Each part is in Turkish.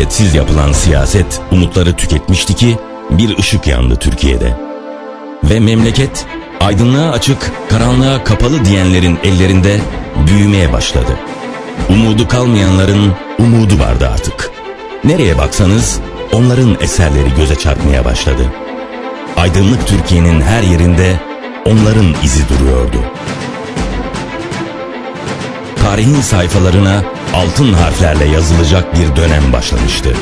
2001 Milletsiz yapılan siyaset umutları tüketmişti ki bir ışık yandı Türkiye'de. Ve memleket aydınlığa açık, karanlığa kapalı diyenlerin ellerinde büyümeye başladı. Umudu kalmayanların umudu vardı artık. Nereye baksanız onların eserleri göze çarpmaya başladı. Aydınlık Türkiye'nin her yerinde onların izi duruyordu. Tarihin sayfalarına altın harflerle yazılacak bir dönem başlamıştı.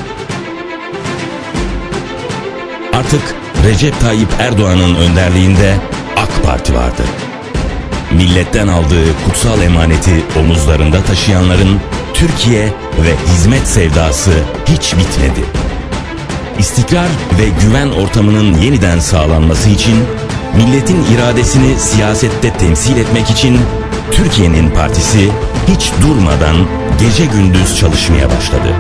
Artık Recep Tayyip Erdoğan'ın önderliğinde AK Parti vardı. Milletten aldığı kutsal emaneti omuzlarında taşıyanların Türkiye ve hizmet sevdası hiç bitmedi. İstikrar ve güven ortamının yeniden sağlanması için, milletin iradesini siyasette temsil etmek için Türkiye'nin partisi hiç durmadan gece gündüz çalışmaya başladı.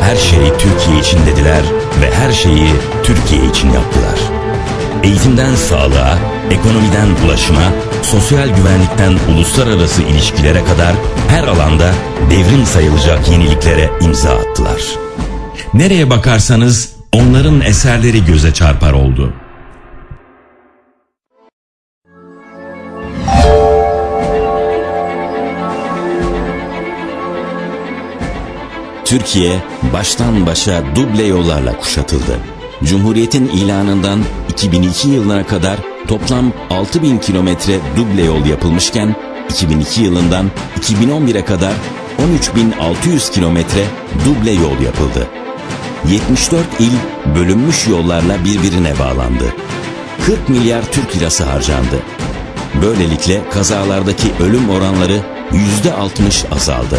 Her şey Türkiye için dediler ve her şeyi Türkiye için yaptılar. Eğitimden sağlığa, ekonomiden ulaşıma, sosyal güvenlikten uluslararası ilişkilere kadar her alanda devrim sayılacak yeniliklere imza attılar. Nereye bakarsanız onların eserleri göze çarpar oldu. Türkiye baştan başa duble yollarla kuşatıldı. Cumhuriyetin ilanından 2002 yılına kadar toplam 6000 kilometre duble yol yapılmışken 2002 yılından 2011'e kadar 13.600 kilometre duble yol yapıldı. 74 il bölünmüş yollarla birbirine bağlandı. 40 milyar Türk lirası harcandı. Böylelikle kazalardaki ölüm oranları %60 azaldı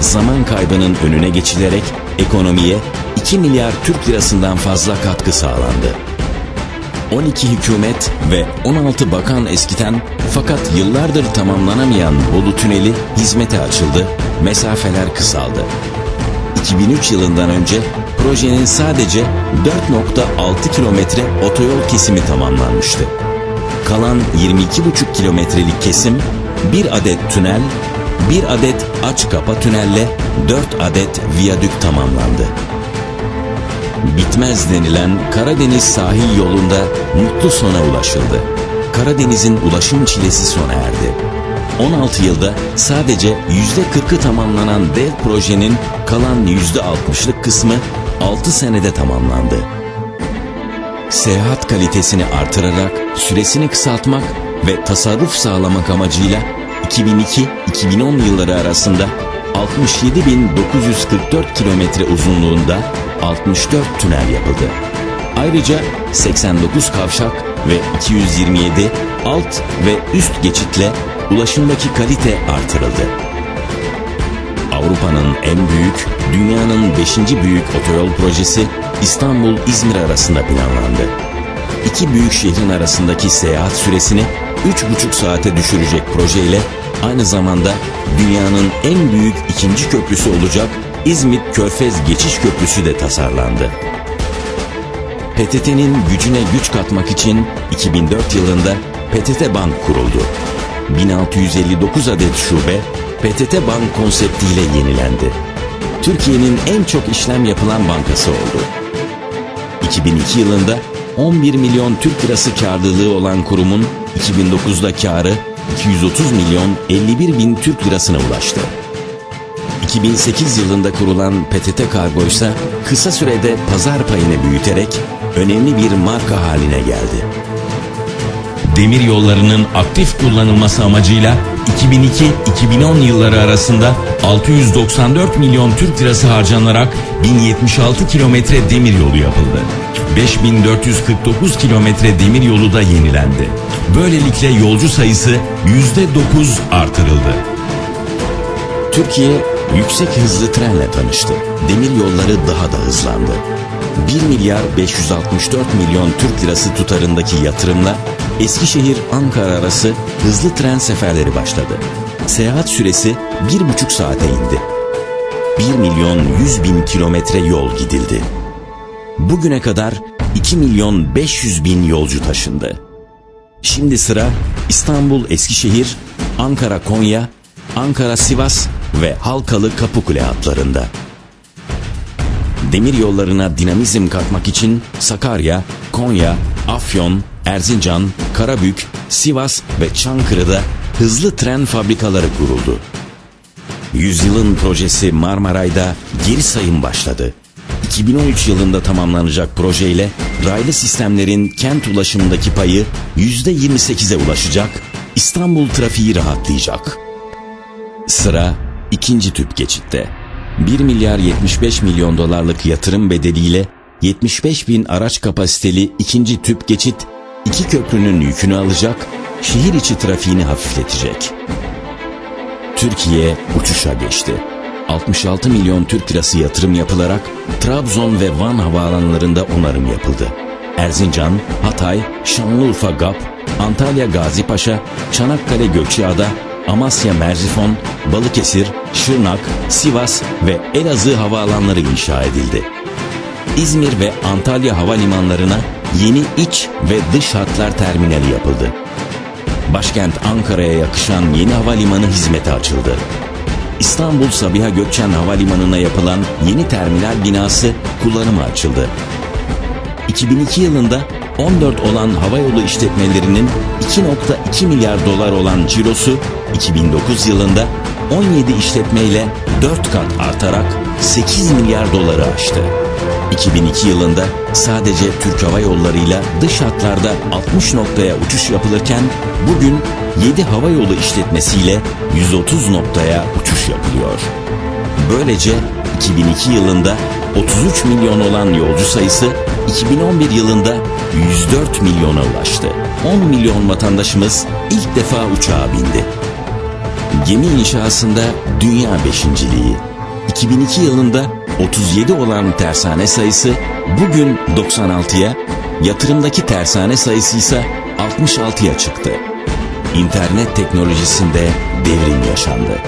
zaman kaybının önüne geçilerek ekonomiye 2 milyar Türk lirasından fazla katkı sağlandı. 12 hükümet ve 16 bakan eskiden fakat yıllardır tamamlanamayan Bolu Tüneli hizmete açıldı, mesafeler kısaldı. 2003 yılından önce projenin sadece 4.6 kilometre otoyol kesimi tamamlanmıştı. Kalan 22,5 kilometrelik kesim bir adet tünel, bir adet aç kapa tünelle 4 adet viyadük tamamlandı. Bitmez denilen Karadeniz sahil yolunda mutlu sona ulaşıldı. Karadeniz'in ulaşım çilesi sona erdi. 16 yılda sadece %40'ı tamamlanan dev projenin kalan %60'lık kısmı 6 senede tamamlandı. Seyahat kalitesini artırarak süresini kısaltmak ve tasarruf sağlamak amacıyla 2002-2010 yılları arasında 67.944 kilometre uzunluğunda 64 tünel yapıldı. Ayrıca 89 kavşak ve 227 alt ve üst geçitle ulaşımdaki kalite artırıldı. Avrupa'nın en büyük, dünyanın 5. büyük otoyol projesi İstanbul-İzmir arasında planlandı. İki büyük şehrin arasındaki seyahat süresini 3,5 saate düşürecek projeyle aynı zamanda dünyanın en büyük ikinci köprüsü olacak İzmit Körfez Geçiş Köprüsü de tasarlandı. PTT'nin gücüne güç katmak için 2004 yılında PTT Bank kuruldu. 1659 adet şube PTT Bank konseptiyle yenilendi. Türkiye'nin en çok işlem yapılan bankası oldu. 2002 yılında 11 milyon Türk lirası karlılığı olan kurumun 2009'da karı 230 milyon 51 bin Türk lirasına ulaştı. 2008 yılında kurulan PTT Kargo ise kısa sürede pazar payını büyüterek önemli bir marka haline geldi. Demir yollarının aktif kullanılması amacıyla 2002-2010 yılları arasında 694 milyon Türk lirası harcanarak 1076 kilometre demir yolu yapıldı. 5449 kilometre demir yolu da yenilendi. Böylelikle yolcu sayısı %9 artırıldı. Türkiye yüksek hızlı trenle tanıştı. Demir yolları daha da hızlandı. 1 milyar 564 milyon Türk lirası tutarındaki yatırımla Eskişehir-Ankara arası hızlı tren seferleri başladı. Seyahat süresi 1,5 saate indi. 1 milyon 100 bin kilometre yol gidildi. Bugüne kadar 2 milyon 500 bin yolcu taşındı. Şimdi sıra İstanbul Eskişehir, Ankara Konya, Ankara Sivas ve Halkalı Kapıkule hatlarında. Demir yollarına dinamizm katmak için Sakarya, Konya, Afyon, Erzincan, Karabük, Sivas ve Çankırı'da hızlı tren fabrikaları kuruldu. Yüzyılın projesi Marmaray'da geri sayım başladı. 2013 yılında tamamlanacak projeyle raylı sistemlerin kent ulaşımındaki payı %28'e ulaşacak, İstanbul trafiği rahatlayacak. Sıra ikinci tüp geçitte. 1 milyar 75 milyon dolarlık yatırım bedeliyle 75 bin araç kapasiteli ikinci tüp geçit iki köprünün yükünü alacak, şehir içi trafiğini hafifletecek. Türkiye uçuşa geçti. 66 milyon Türk lirası yatırım yapılarak Trabzon ve Van havaalanlarında onarım yapıldı. Erzincan, Hatay, Şanlıurfa GAP, Antalya Gazipaşa, Çanakkale Gökçeada, Amasya Merzifon, Balıkesir, Şırnak, Sivas ve Elazığ havaalanları inşa edildi. İzmir ve Antalya havalimanlarına yeni iç ve dış hatlar terminali yapıldı. Başkent Ankara'ya yakışan yeni havalimanı hizmete açıldı. İstanbul Sabiha Gökçen Havalimanı'na yapılan yeni terminal binası kullanıma açıldı. 2002 yılında 14 olan havayolu işletmelerinin 2.2 milyar dolar olan cirosu 2009 yılında 17 işletmeyle 4 kat artarak 8 milyar doları aştı. 2002 yılında sadece Türk Hava Yolları'yla dış hatlarda 60 noktaya uçuş yapılırken bugün 7 hava yolu işletmesiyle 130 noktaya uçuş yapılıyor. Böylece 2002 yılında 33 milyon olan yolcu sayısı 2011 yılında 104 milyona ulaştı. 10 milyon vatandaşımız ilk defa uçağa bindi. Gemi inşasında dünya beşinciliği. 2002 yılında 37 olan tersane sayısı bugün 96'ya, yatırımdaki tersane sayısı ise 66'ya çıktı. İnternet teknolojisinde devrim yaşandı.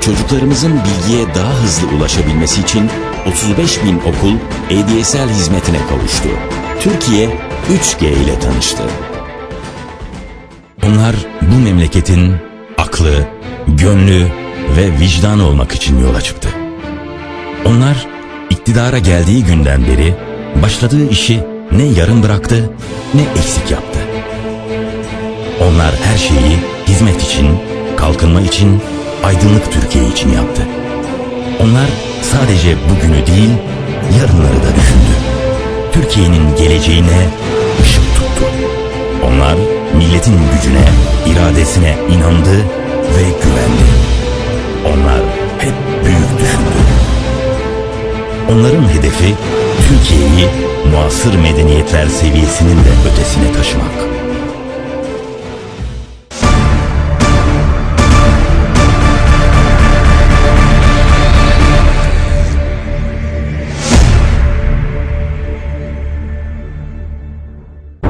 Çocuklarımızın bilgiye daha hızlı ulaşabilmesi için 35 bin okul ADSL hizmetine kavuştu. Türkiye 3G ile tanıştı. Onlar bu memleketin aklı, gönlü ve vicdanı olmak için yola çıktı. Onlar iktidara geldiği günden beri başladığı işi ne yarım bıraktı ne eksik yaptı. Onlar her şeyi hizmet için, kalkınma için, aydınlık Türkiye için yaptı. Onlar sadece bugünü değil, yarınları da düşündü. Türkiye'nin geleceğine ışık tuttu. Onlar milletin gücüne, iradesine inandı ve güvendi. Onlar hep büyük düşündü. Onların hedefi Türkiye'yi muasır medeniyetler seviyesinin de ötesine taşımak.